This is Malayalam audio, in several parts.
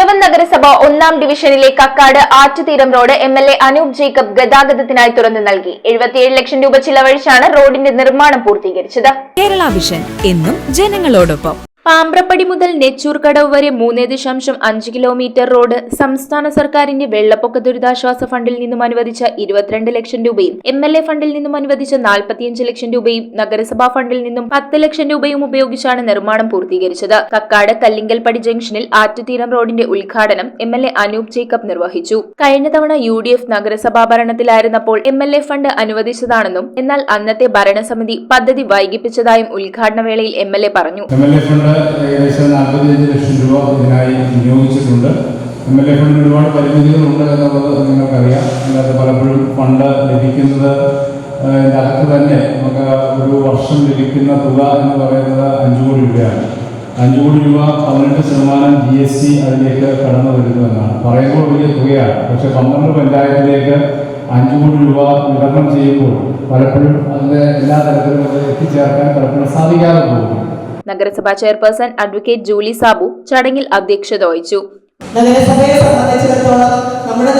നഗരസഭ ഒന്നാം ഡിവിഷനിലെ Kakkad Attutheeram road M L A Anoop Jacob ഗതാഗതത്തിനായി തുറന്നു നൽകി. എഴുപത്തിയേഴ് ലക്ഷം രൂപ ചിലവഴിച്ചാണ് റോഡിന്റെ നിർമ്മാണം പൂർത്തീകരിച്ചത്. കേരള വിഷൻ എന്നും ജനങ്ങളോടൊപ്പം. പാമ്പ്രപ്പടി മുതൽ നെച്ചൂർ കടവ് വരെ മൂന്ന് ദശാംശം അഞ്ച് കിലോമീറ്റർ റോഡ് സംസ്ഥാന സർക്കാരിന്റെ വെള്ളപ്പൊക്ക ദുരിതാശ്വാസ ഫണ്ടിൽ നിന്നും അനുവദിച്ച ഇരുപത്തിരണ്ട് ലക്ഷം രൂപയും എം എൽ എ ഫണ്ടിൽ നിന്നും അനുവദിച്ച നാൽപ്പത്തിയഞ്ച് ലക്ഷം രൂപയും നഗരസഭാ ഫണ്ടിൽ നിന്നും പത്ത് ലക്ഷം രൂപയും ഉപയോഗിച്ചാണ് നിർമ്മാണം പൂർത്തീകരിച്ചത്. കക്കാട് കല്ലിങ്കൽപ്പടി ജംഗ്ഷനിൽ ആറ്റുതീരം റോഡിന്റെ ഉദ്ഘാടനം M L A Anoop Jacob നിർവഹിച്ചു. കഴിഞ്ഞ തവണ യു ഡി എഫ് നഗരസഭാ ഭരണത്തിലായിരുന്നപ്പോൾ എം എൽ എ ഫണ്ട് അനുവദിച്ചതാണെന്നും എന്നാൽ അന്നത്തെ ഭരണസമിതി പദ്ധതി വൈകിപ്പിച്ചതായും ഉദ്ഘാടന വേളയിൽ എം എൽ എ പറഞ്ഞു ഏകദേശം നാൽപ്പത്തിയഞ്ച് ലക്ഷം രൂപ ഇതിനായി വിനിയോഗിച്ചിട്ടുണ്ട്. എം എൽ എ ഫണ്ടിന് ഒരുപാട് പരിമിതികളുണ്ട് എന്നുള്ളത് നിങ്ങൾക്കറിയാം. അല്ലാതെ പലപ്പോഴും ഫണ്ട് ലഭിക്കുന്നത് അകത്ത് തന്നെ നമുക്ക് ഒരു വർഷം ലഭിക്കുന്ന തുക എന്ന് പറയുന്നത് അഞ്ച് കോടി രൂപയാണ്. അഞ്ച് കോടി രൂപ പതിനെട്ട് ശതമാനം ജി എസ് ടി അതിലേക്ക് കടന്നു വരുന്നു എന്നാണ്. പറയുമ്പോൾ വലിയ തുകയാണ്. പക്ഷെ പന്ത്രണ്ട് പഞ്ചായത്തിലേക്ക് അഞ്ച് കോടി രൂപ വിതരണം ചെയ്യുമ്പോൾ പലപ്പോഴും അതിന്റെ എല്ലാ തരത്തിലും എത്തിച്ചേർക്കാൻ പലപ്പോഴും സാധിക്കാതെ പോകും നഗരസഭാ ചെയർപേഴ്സൺ അഡ്വക്കേറ്റ് ജൂലി സാബു ചടങ്ങിൽ അധ്യക്ഷത വഹിച്ചു. നഗരസഭയെ സംബന്ധിച്ചിടത്തോളം നമ്മുടെ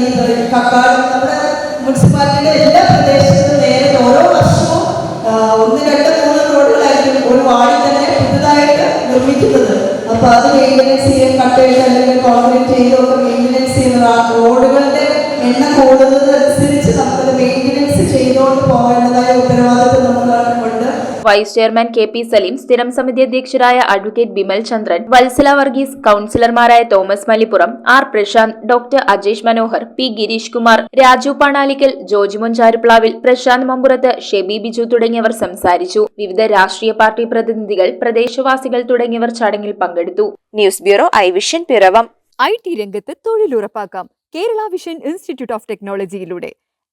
ഈ കക്കാട് നമ്മുടെ മുനിസിപ്പാലിറ്റിയുടെ എല്ലാ പ്രദേശത്തും നേരെ ഓരോ വർഷവും ഒന്ന് രണ്ട് മൂന്ന് റോഡുകളായിരിക്കും ഒരു വാർഡിൽ തന്നെ പുതുതായിട്ട് നിർമ്മിക്കുന്നത്. അപ്പൊ അത് മെയിന്റനൻസ് ചെയ്യാൻ കട്ടേഴ്സ് അല്ലെങ്കിൽ കോൺക്രീറ്റ് ചെയ്തൊക്കെ മെയിന്റനൻസ് ചെയ്യുന്ന റോഡുകളുടെ എണ്ണം കൂടുന്നതനുസരിച്ച് നമുക്കത് മെയിന്റനൻസ് ചെയ്തുകൊണ്ട് പോകേണ്ടതായ vice chairman K P Salim സ്ഥിരം സമിതി അധ്യക്ഷരായ advocate Bimal Chandran Vatsala Varghese കൌൺസിലർമാരായ Thomas Malippuram R Prashanth doctor Ajesh Manohar P Girish Kumar Raju Panalickal Jojimon Charuplavil Prashanth Mampurath Shebi Biju തുടങ്ങിയവർ സംസാരിച്ചു. വിവിധ രാഷ്ട്രീയ പാർട്ടി പ്രതിനിധികൾ പ്രദേശവാസികൾ തുടങ്ങിയവർ ചടങ്ങിൽ പങ്കെടുത്തു. News bureau I vision Piravom. I T രംഗത്ത് തൊഴിലുറപ്പാക്കാം. Kerala vision institute of ടെക്നോളജിയിലൂടെ